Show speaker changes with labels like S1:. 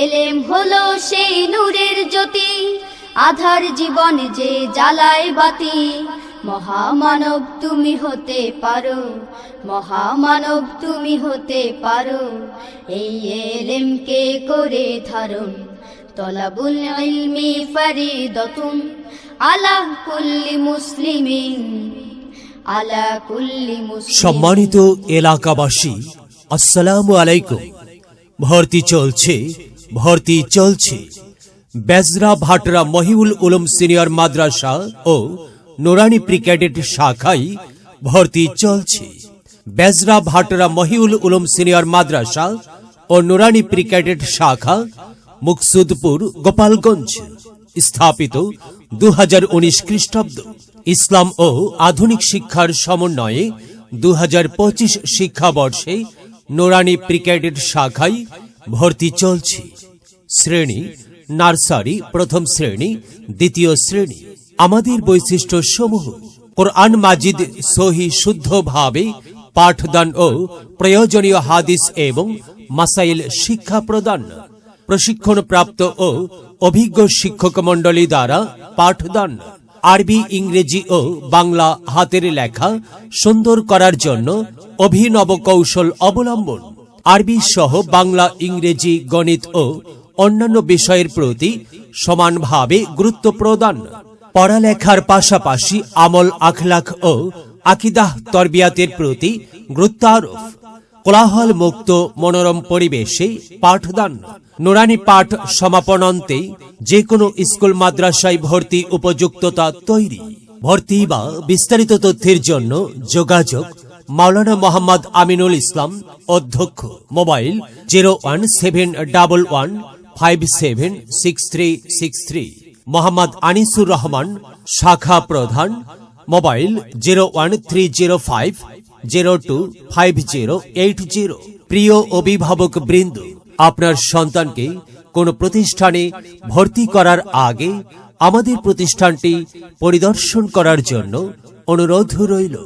S1: এলেম হলো সেই নূরের জ্যোতি, আধার জীবন যে জ্বালায় বাতি। মহামানব তুমি হতে পারো, মহামানব তুমি হতে পারো। এই এলেমকে করে ধারণ, তলাবুল ইলমি ফারিদতুন, আলা কুল্লি মুসলিমিন কুল্লি মুসলিম
S2: সম্মানিত এলাকাবাসী, আসসালামু আলাইকুম। ভর্তি চলছে ভর্তি চলছে। বেজরা ভাটরা মহিউল উলুম সিনিয়র মাদ্রাসা ও নোরানি প্রিক্যাডেট শাখায় ভর্তি চলছে। বেজরা ভাটরা মহিউল উলুম সিনিয়র মাদ্রাসা ও নোরানি প্রিক্যাডেট শাখা মুকসুদপুর, গোপালগঞ্জ স্থাপিত দু হাজার উনিশ খ্রিস্টাব্দ। ইসলাম ও আধুনিক শিক্ষার সমন্বয়ে দু হাজার পঁচিশ শিক্ষাবর্ষে নোরানি প্রিক্যাডেট শাখায় ভর্তি চলছে। শ্রেণি, নার্সারি, প্রথম শ্রেণি, দ্বিতীয় শ্রেণি। আমাদের বৈশিষ্ট্য সমূহ কোরআন মাজিদ সহি শুদ্ধভাবে পাঠদান ও প্রয়োজনীয় হাদিস এবং মাসাইল শিক্ষা প্রদান, প্রশিক্ষণপ্রাপ্ত ও অভিজ্ঞ শিক্ষক মণ্ডলী দ্বারা পাঠদান, আরবি, ইংরেজি ও বাংলা হাতের লেখা সুন্দর করার জন্য অভিনব কৌশল অবলম্বন। আরবি সহ বাংলা, ইংরেজি, গণিত ও অন্যান্য বিষয়ের প্রতি সমানভাবে গুরুত্ব প্রদান। পড়ালেখার পাশাপাশি আমল, আখলাখ ও আকিদাহ তরবিয়াতের প্রতি গুরুত্বারোপ। কোলাহল মুক্ত, মনোরম পরিবেশে পাঠদান। নুরানি পাঠ সমাপনান্তে যে কোনো স্কুল, মাদ্রাসায় ভর্তি উপযুক্ততা তৈরি। ভর্তি বা বিস্তারিত তথ্যের জন্য যোগাযোগ মাওলানা মোহাম্মদ আমিনুল ইসলাম অধ্যক্ষ। Mobile zero one seven double one five seven six three six three Mohammad Anisur Rahman, শাখা প্রধান, mobile zero one three zero five zero two five zero eight zero প্রিয় অভিভাবক বৃন্দ, আপনার সন্তানকে কোন প্রতিষ্ঠানে ভর্তি করার আগে আমাদের প্রতিষ্ঠানটি পরিদর্শন করার জন্য অনুরোধ রইল।